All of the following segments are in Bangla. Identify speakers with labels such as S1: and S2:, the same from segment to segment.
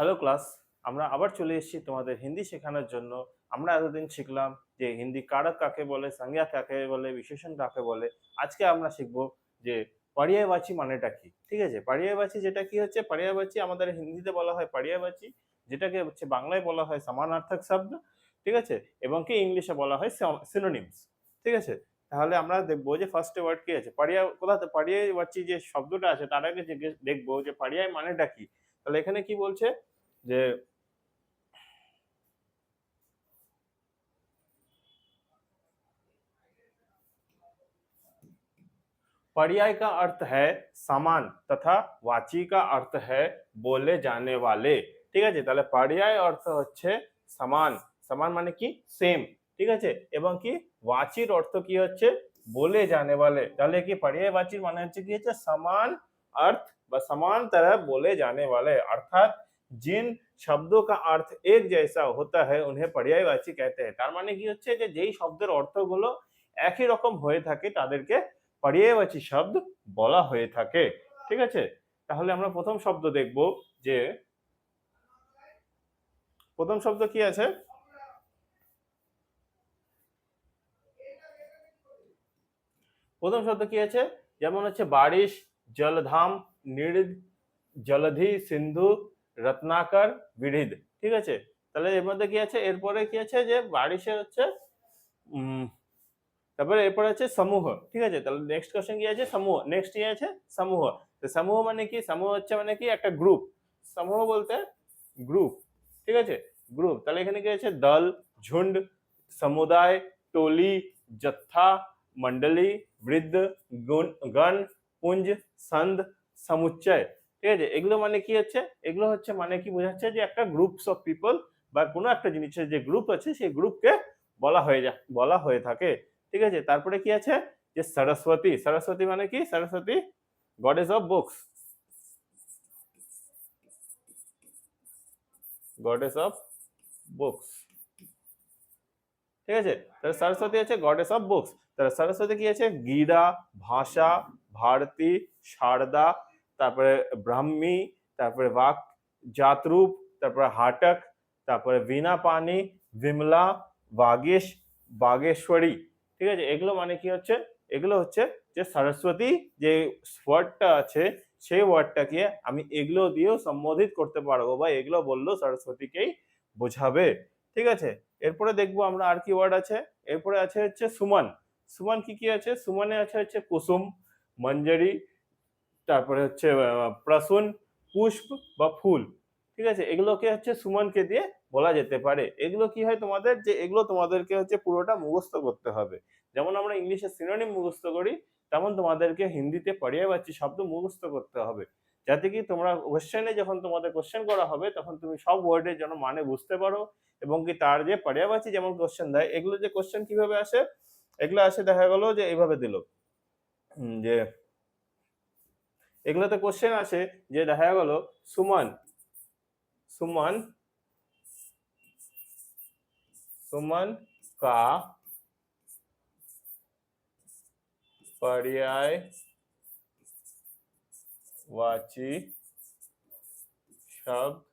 S1: হ্যালো ক্লাস আমরা আবার চলে এসেছি তোমাদের হিন্দি শেখানোর জন্য। আমরা এতদিন শিখলাম যে হিন্দি কারক কাকে বলে সংজ্ঞা কাকে বলে, বিশেষণ কাকে বলে। আজকে আমরা শিখব যে পর্যায়বাচী মানেটা কি, ঠিক আছে? পর্যায়বাচী যেটা কি হচ্ছে? পর্যায়বাচী আমাদের হিন্দিতে বলা হয় পর্যায়বাচী যেটাকে হচ্ছে বাংলায় বলা হয় সমানার্থক শব্দ, ঠিক আছে? এবং কি ইংলিশে বলা হয় সিনোনিমস ঠিক আছে? তাহলে আমরা দেখব যে ফার্স্ট ওয়ার্ড কি আছে? পাড়িয়া কোথাতে পাড়িয়াবাচী যে শব্দটা আছে, তার আগে দেখব যে পাড়িয়ায় মানেটা কি? তাহলে এখানে কি বলছে? যে पर्याय का अर्थ है समान तथा वाची का अर्थ है बोले जाने वाले। ठीक है तेल पर्याय अर्थ हे समान। समान मान कि सेम। ठीक है एवं कि वाचिर अर्थ की हे बोले जाने वाले। तेज़ कि पर्याय वाचिर मान की समान अर्थ समान तरह बोले जाने वाले। अर्थात जिन শব্দों का अर्थ एक जैसा होता है उन्हें पर्यायवाची कहते हैं তার মানে কি হচ্ছে যে যেই শব্দের অর্থগুলো একই রকম হয়ে থাকে তাদেরকে পর্যায়বাচী শব্দ বলা হয়ে থাকে ঠিক আছে তাহলে আমরা প্রথম শব্দ দেখব যে প্রথম শব্দ কি আছে প্রথম শব্দ কি আছে যেমন হচ্ছে বারিশ জলধাম নিড়িদ জলধি সিন্ধু রত্নাকর বিড়িদ ঠিক আছে তাহলে এর মধ্যে কি আছে এরপরে কি আছে যে বারিশের হচ্ছে উম তারপরে এরপরে আছে সমূহ ঠিক আছে তাহলে নেক্সট কোশ্চেন কি আছে সমূহ নেক্সট কি আছে সমূহ তো সমূহ মানে কি সমূহ হচ্ছে মানে কি একটা গ্রুপ সমূহ বলতে গ্রুপ ঠিক আছে গ্রুপ তাহলে এখানে কি আছে দল ঝুন্ড সমুদায় টলি জত্থা মন্ডলী বৃদ্ধ গুণ গণ পুঞ্জ সন্ধ সমুচ্চয় ঠিক আছে? এগুলো মানে কি হচ্ছে? এগুলো হচ্ছে মানে কি বোঝাচ্ছে যে একটা গ্রুপস অফ পিপল বা কোনো একটা জিনিসের যে গ্রুপ আছে, সেই গ্রুপকে বলা হয়ে যা, বলা হয়ে থাকে। ঠিক আছে? তারপরে কি আছে? যে সরস্বতী সরস্বতী মানে কি? Saraswati goddess of books goddess of books ঠিক আছে? তাহলে সরস্বতী আছে গডেস অফ বুকস তাহলে সরস্বতী কি আছে? গীরা, ভাষা, ভারতী শারদা তারপরে ব্রাহ্মী, তারপরে বাক, জাতরূপ, তারপরে হাটক, তারপরে বীণা পানি বিমলা, বাগেশ, বাগেশ্বরী। ঠিক আছে? এগুলো মানে কি হচ্ছে? এগুলো হচ্ছে যে সরস্বতী যে ওয়ার্ডটা আছে, সেই ওয়ার্ডটাকে আমি এগুলো দিয়েও সম্বোধিত করতে পারব বা এগুলো বললেও সরস্বতীকেই বোঝাবে। ঠিক আছে? এরপরে দেখব আমরা আর কি ওয়ার্ড আছে। এরপরে আছে হচ্ছে সুমন। সুমন কি কি আছে? সুমনে আছে হচ্ছে কুসুম, মঞ্জরি তারপরে হচ্ছে প্রসূন, পুষ্প বা ফুল, ঠিক আছে? এগুলোকে হচ্ছে সুমনকে দিয়ে বলা যেতে পারে। এগুলো কি হয় তোমাদের? যে এগুলো তোমাদেরকে হচ্ছে পুরোটা মুখস্থ করতে হবে। যেমন আমরা ইংলিশে সিনোনিম মুখস্থ করি, তেমন তোমাদেরকে হিন্দিতে পর্যায়বাচী শব্দ মুখস্থ করতে হবে। যাতে কি তোমরা কোশ্চেনে যখন তোমাদের কোশ্চেন করা হবে, তখন তুমি সব ওয়ার্ডের যেন মানে বুঝতে পারো এবং কি তার যে পর্যায়বাচী যেমন কোশ্চেন দেয়, এগুলো যে কোশ্চেন কীভাবে আসে? এগুলো আসে দেখা গেল যে এইভাবে দিল। যে এগুলোতে কোশ্চেন আসে যে দেখা গেল সুমন सुमन सुमन का पर्याय वाची शब्द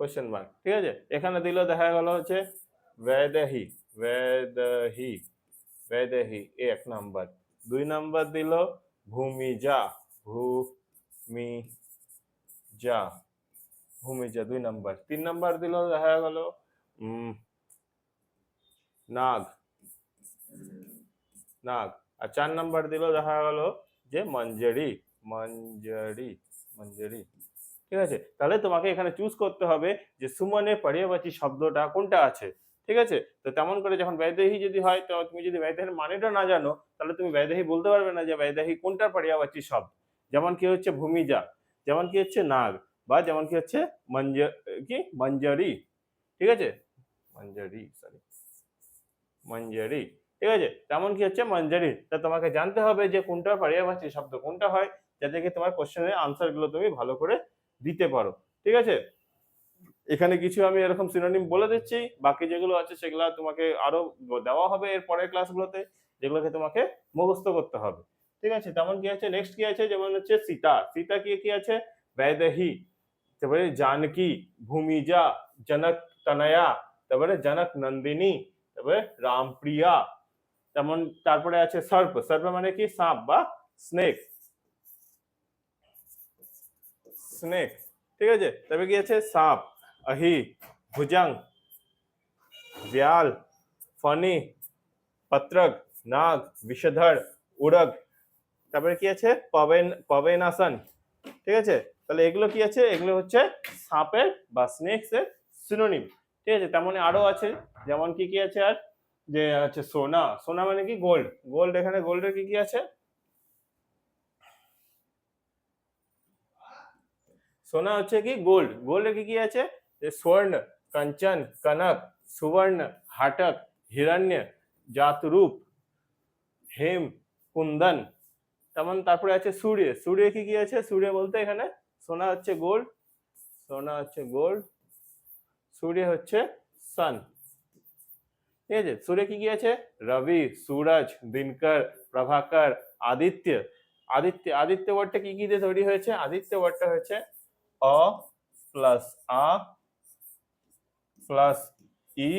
S1: কোশ্চেন মার্ক ঠিক আছে এখানে দিল দেখা গেল হচ্ছে বেদহি বেদহি বেদহি, এক নাম্বার। দুই নাম্বার দিল ভূমিজা ভূমিজা ভূমিজা, দুই নাম্বার। তিন নাম্বার দিল দেখা গেল নাগ নাগ। আর চার নাম্বার দিল দেখা গেল যে মঞ্জরি মঞ্জরি মঞ্জরি। ঠিক আছে? তাহলে তোমাকে এখানে চুজ করতে হবে যে সুমনে পর্যায়বাচী শব্দটা কোনটা আছে? ঠিক আছে? তো তেমন করে যখন ব্যয়দেহী যদি হয়, তো তুমি যদি ব্যয়দেহের মানেটা না জানো, তাহলে তুমি ব্যয়দেহী বলতে পারবে না যে ব্যয়দেহী কোনটা পর্যায়বাচী শব্দ। যেমন কি হচ্ছে ভূমিজা, যেমন কি হচ্ছে নাগ, বা যেমন কি হচ্ছে মঞ্জ, কি? মঞ্জরি। ঠিক আছে? মঞ্জরি সরি মঞ্জরি। ঠিক আছে? তেমন কি হচ্ছে মঞ্জরি। তা তোমাকে জানতে হবে যে কোনটা পর্যায়বাচী শব্দ কোনটা হয়, যাতে কি তোমার কোশ্চেনের আনসারগুলো তুমি ভালো করে দিতে পারো। ঠিক আছে? এখানে কিছু আমি এরকম সিনোনিম বলে দিচ্ছি। বাকি যেগুলো আছে সেগুলো তোমাকে আরও দেওয়া হবে এর পরের ক্লাসগুলোতে যেগুলোকে তোমাকে মুখস্থ করতে হবে। ঠিক আছে? তেমন কি আছে? নেক্সট কি আছে? যেমন হচ্ছে সীতা। সীতা কি কি আছে? বৈদেহী। তারপরে জানকী, ভূমিজা, জনক তনয়া, তারপরে জনক নন্দিনী, তারপরে রামপ্রিয়া। তেমন তারপরে আছে সর্প। সর্প মানে কি? সাপ বা স্নেক স্নেক ঠিক আছে? তবে কি আছে? সাপ। અહી ભુજંગ વ્યાલ ફની પત્રક নাগ বিষধর উড়গ তারপরে কি আছে? পবেন পবেনাসন ঠিক আছে? তাহলে এগুলো কি আছে? এগুলো হচ্ছে সাপের বা স্নেকস এর সিনোনিম ঠিক আছে? তেমন মানে আরও আছে। যেমন কি কি আছে আর? যে হচ্ছে সোনা। সোনা মানে কি? গোল্ড গোল্ড এখানে গোল্ডের কি কি আছে? সোনা হচ্ছে কি? গোল্ড গোল্ডের কি কি আছে? যে স্বর্ণ कंचन कनक सुवर्ण हाटक হিরণ্য জাতরূপ হেম কুন্দন তেমন তারপরে আছে সূর্য সূর্য কি কি আছে সূর্য বলতে এখানে সোনা হচ্ছে গোল্ড সোনা হচ্ছে গোল্ড সূর্য হচ্ছে সান ঠিক আছে সূর্য কি কি আছে রবি সূরজ দিনকর প্রভাকর আদিত্য আদিত্য আদিত্য ওয়ার্ডটা কি কি দিয়ে তৈরি হয়েছে আদিত্য ওয়ার্ডটা হচ্ছে অ প্লাস আ প্লাস ই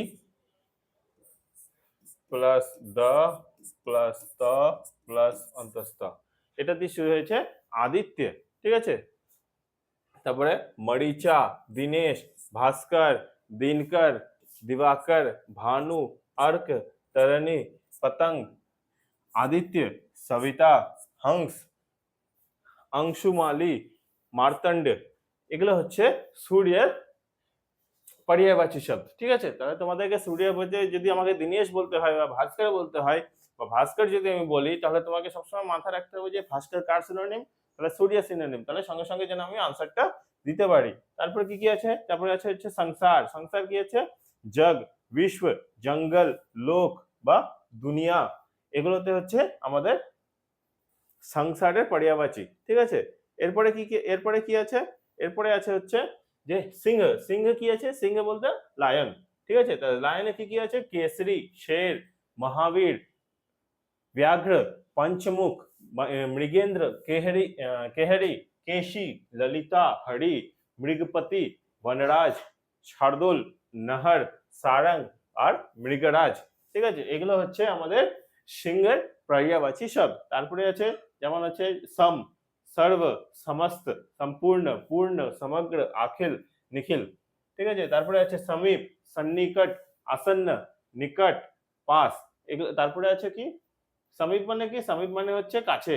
S1: প্লাস দ প্লাস ত প্লাস অন্তস্থ এটা দিয়ে শুরু হয়েছে আদিত্য, ঠিক আছে? তারপরে মরিচা, দিনেশ, ভাস্কর, দিনকর, দিবাকর, ভানু অর্ক তরণী, পতঙ্গ, আদিত্য, সবিতা, হংস, অংশুমালি, মার্তণ্ড। এগুলো হচ্ছে সূর্যের পর্যায়বাচী শব্দ ঠিক আছে? তাহলে তোমাদেরকে সূর্য বলতে যদি আমাকে দিনেশ বলতে হয় বা ভাস্কর বলতে হয় বা ভাস্কর যদি আমি বলি, তাহলে তোমাকে সবসময় মাথায় রাখতে হবে যে ভাস্কর কার সিনোনিম তাহলে সূর্য সিনোনিম তাহলে সঙ্গে সঙ্গে যেন আমি আনসারটা দিতে পারি। তারপরে কি কি আছে? তারপরে আছে হচ্ছে সংসার। সংসার কি আছে? জগ, বিশ্ব, জঙ্গল, লোক বা দুনিয়া। এগুলোতে হচ্ছে আমাদের সংসারের পর্যায়বাচী ঠিক আছে? এরপরে কি কি- এরপরে কি আছে? এরপরে আছে হচ্ছে যে সিংহ সিংহ কি আছে? সিংহ বলতে লায়ন ঠিক আছে? লায়নে কি কি আছে? কেসরি শের, মহাবীর, ব্যাঘ্র, পঞ্চমুখ মৃগেন্দ্র, কেহরি কেহরি, কেশি, ললিতা, হরি, মৃগপতি, বনরাজ, শার্দুল, নহর, সারং আর মৃগরাজ, ঠিক আছে? এগুলো হচ্ছে আমাদের সিংহের পর্যায়বাচী শব্দ। তারপরে আছে, যেমন আছে সম সর্ব সমস্ত সম্পূর্ণ পূর্ণ সমগ্র আখিল নিখিল ঠিক আছে তারপরে আছে সমীপ সন্নিকট আসন্ন নিকট পাস এগুলো তারপরে আছে কি সমীপ মানে কি সমীপ মানে হচ্ছে কাছে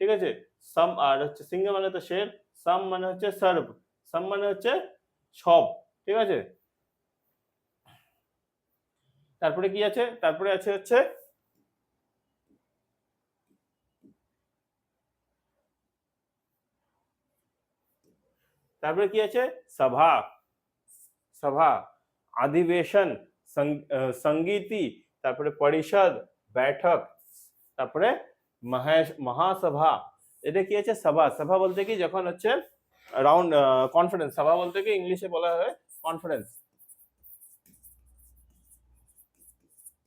S1: ঠিক আছে সম আর হচ্ছে সিংহ মানে তো শের সম মানে হচ্ছে সর্ব সম মানে হচ্ছে সব ঠিক আছে তারপরে কি আছে তারপরে আছে হচ্ছে তারপরে কি আছে? সভা। সভা। অধিবেশন সঙ্গীতি, তারপরে পরিষদ, বৈঠক, তারপরে মহাসভা। এটা কি আছে? সভা। সভা বলতে কি? যখন হচ্ছে রাউন্ড কনফারেন্স সভা বলতে কি? ইংলিশে বলা হয় কনফারেন্স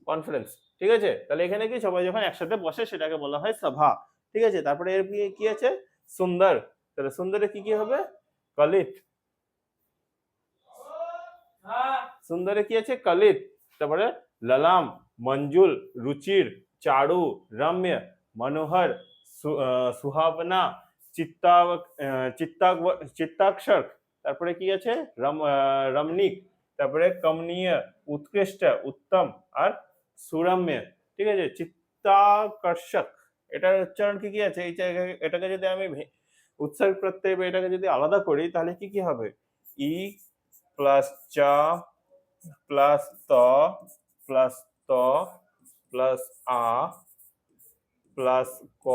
S1: কনফারেন্স ঠিক আছে? তাহলে এখানে কি? সবাই যখন একসাথে বসে সেটাকে বলা হয় সভা। ঠিক আছে? তারপরে এর কি আছে? সুন্দর। তাহলে সুন্দরে কি কি হবে? কলিত। সুন্দরে কি আছে? কলিত। তারপরে ললাম মঞ্জুল রুচির চারু রম্য মনোহর সুহাবনা চিত্তাব আহ, চিত্তাক চিত্তাক্ষর। তারপরে কি আছে? রম রমণীক। তারপরে কমনীয় উৎকৃষ্ট উত্তম আর সুরম্য। ঠিক আছে? চিত্তাকর্ষক। এটার উচ্চারণ কি কি আছে? এই জায়গায়- এটাকে যদি আমি উৎসর্গ প্রত্যয় বা এটাকে যদি আলাদা করি, তাহলে কি কি হবে? ই প্লাস চা প্লাস ত প্লাস ত প্লাস আ প্লাস ক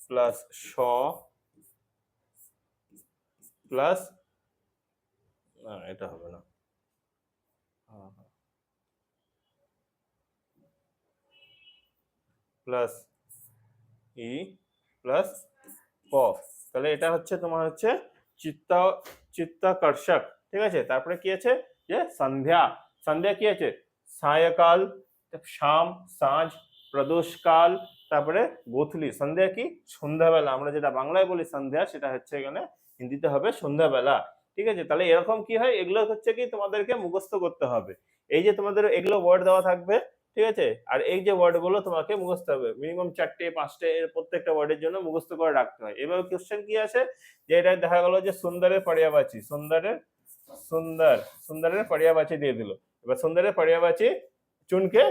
S1: প্লাস স প্লাস না, এটা হবে না। প্লাস ই প্লাস প তাহলে এটা হচ্ছে তোমার হচ্ছে চিত্ত, চিত্তাকর্ষক। ঠিক আছে? তারপরে কি আছে? যে সন্ধ্যা। সন্ধ্যা কি আছে? সায়কাল, শাম, সাঁঝ, প্রদোষকাল, তারপরে গোথলি। সন্ধ্যা কি? সন্ধ্যাবেলা। আমরা যেটা বাংলায় বলি সন্ধ্যা, সেটা হচ্ছে এখানে হিন্দিতে হবে সন্ধ্যাবেলা। ঠিক আছে? তাহলে এরকম কি হয়? এগুলো হচ্ছে কি তোমাদেরকে মুখস্থ করতে হবে। এই যে তোমাদের এগুলো ওয়ার্ড দেওয়া থাকবে ঠিক আছে? আর এই যে ওয়ার্ডগুলো তোমাকে মুখস্থ হবে মিনিমাম চারটে, পাঁচটে এর প্রত্যেকটা ওয়ার্ডের জন্য মুখস্থ করে রাখতে হয়। এবার কোশ্চেন কি আসে? যে এটা দেখা গেল যে সুন্দরের পরিয়াবাচি, সুন্দরের, সুন্দর, সুন্দরের পরিয়াবাচি দিয়ে দিল। এবার সুন্দরের পরিয়াবাচি চুনকে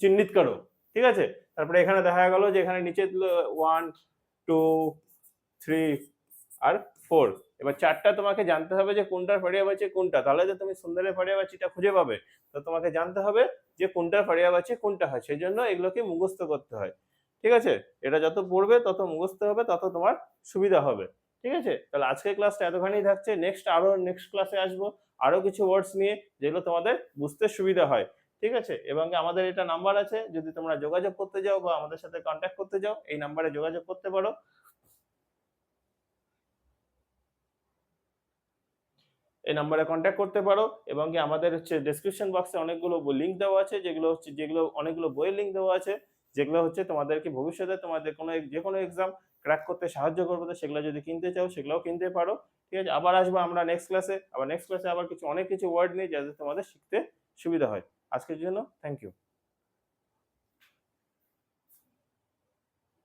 S1: চিহ্নিত করো, ঠিক আছে? তারপরে এখানে দেখা গেল যে এখানে নিচে দিল ওয়ান টু থ্রি আর ফোর এবার চারটা তোমাকে জানতে হবে যে কোনটার পরিয়াবাচি কোনটা। তাহলে যে তুমি সুন্দরের পরিয়াবাচিটা খুঁজে পাবে, তো তোমাকে জানতে হবে যে কোনটার পরিয়াবাচি কোনটা হয়। সেই জন্য এগুলোকে মুখস্থ করতে হয়। ঠিক আছে? এটা যত পড়বে, তত মুখস্থ হবে, তত তোমার সুবিধা হবে। ঠিক আছে? তাহলে আজকের ক্লাসটা এতখানি থাকছে। নেক্সট আরও নেক্সট ক্লাসে আসব। আরও কিছু ওয়ার্ডস নিয়ে যেগুলো তোমাদের বুঝতে সুবিধা হয়। ঠিক আছে? এবং আমাদের এটা নাম্বার আছে। যদি তোমরা যোগাযোগ করতে যাও বা আমাদের সাথে কন্ট্যাক্ট করতে যাও, এই নাম্বারে যোগাযোগ করতে পারো। এই নাম্বারে কন্ট্যাক্ট করতে পারো এবং কি আমাদের হচ্ছে ডেসক্রিপশন বক্সে অনেকগুলো লিঙ্ক দেওয়া আছে, যেগুলো হচ্ছে, যেগুলো অনেকগুলো বইয়ের লিঙ্ক দেওয়া আছে, যেগুলো হচ্ছে তোমাদেরকে ভবিষ্যতে তোমাদের কোনো যে কোনো এক্সাম ক্র্যাক করতে সাহায্য করবে তো সেগুলো যদি কিনতে চাও সেগুলোও কিনতে পারো। ঠিক আছে, আবার আসব আমরা নেক্সট ক্লাসে আবার নেক্সট ক্লাসে আবার কিছু, অনেক কিছু ওয়ার্ড নিয়ে যাতে তোমাদের শিখতে সুবিধা হয়। আজকের জন্য থ্যাংক ইউ